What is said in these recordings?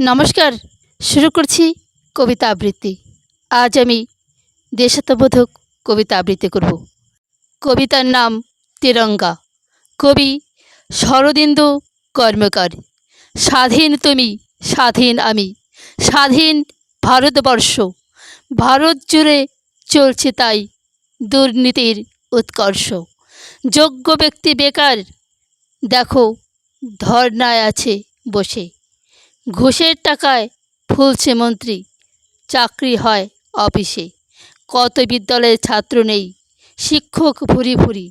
নমস্কার, শুরু করছি কবিতা আবৃত্তি। আজ আমি দেশাত্মবোধক কবিতা আবৃত্তি করব। কবিতার নাম তিরঙ্গা। কবি শরদিন্দু কর্মকার, স্বাধীন তুমি, স্বাধীন আমি, স্বাধীন ভারতবর্ষ, ভারত জুড়ে চলছে তাই দুর্নীতির উৎকর্ষ। যোগ্য ব্যক্তি বেকার, দেখো ধর্নায় আছে বসে। ঘুষের টাকায় ফুলছে মন্ত্রী। চাকরি হয় অফিসে। কত বিদ্যালয়ে ছাত্র নেই। শিক্ষক ভুরি ভুরি।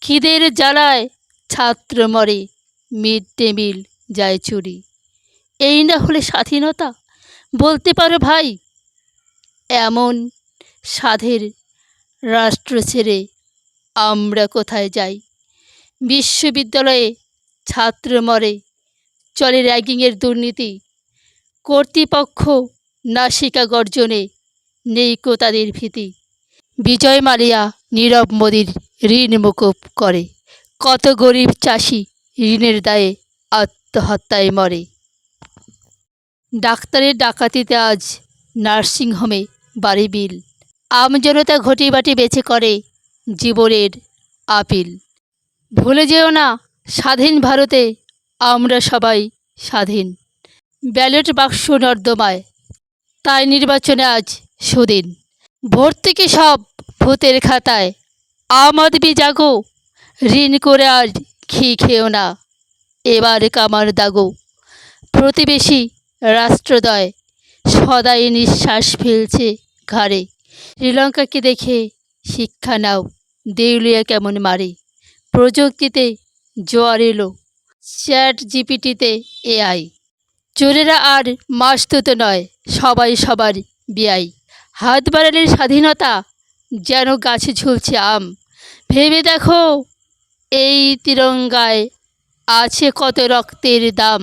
খিদের জ্বালায় ছাত্র মরে। মিড ডে মিল যায় চুরি। এই না হলে স্বাধীনতা? বলতে পারো ভাই। এমন সাধের রাষ্ট্র ছেড়ে আমরা কোথায় যাই? বিশ্ববিদ্যালয়ে ছাত্র মরে। চলে র্যাগিংয়ের দুর্নীতি। কর্তৃপক্ষ নাসিকা গর্জনে নেই কো তাদের ভীতি। বিজয় মালিয়া, নীরব মোদীর ঋণ মুকুব করে। কত গরিব চাষি ঋণের দায়ে আত্মহত্যায় মরে। ডাক্তারের ডাকাতিতে আজ নার্সিংহোমে বাড়ি বিল। আমজনতা ঘটি বাটি বেছে করে জীবনের আপিল। ভুলে যেও না, স্বাধীন ভারতে আমরা সবাই স্বাধীন। ব্যালট বাক্স নর্দমায়, তাই নির্বাচনে আজ সুদিন। ভোট থেকে সব ভূতের খাতায়, আম আদমি জাগো, ঋণ করে আর ঘি খেও না। এবার কামার দাগো, প্রতিবেশী রাষ্ট্রদয় সদাই নিঃশ্বাস ফেলছে ঘাড়ে। শ্রীলঙ্কাকে দেখে শিক্ষা নাও, দেউলিয়া কেমন মারে। প্রযুক্তিতে জোয়ার এলো। চ্যাট জিপিটিতে এআই। চোরেরা আর মাসতুত নয়, সবাই সবার বিয়াই হাত বাড়ালের স্বাধীনতা যেন গাছে ঝুলছে আম। ভেবে দেখো, এই তিরঙ্গায় আছে কত রক্তের দাম।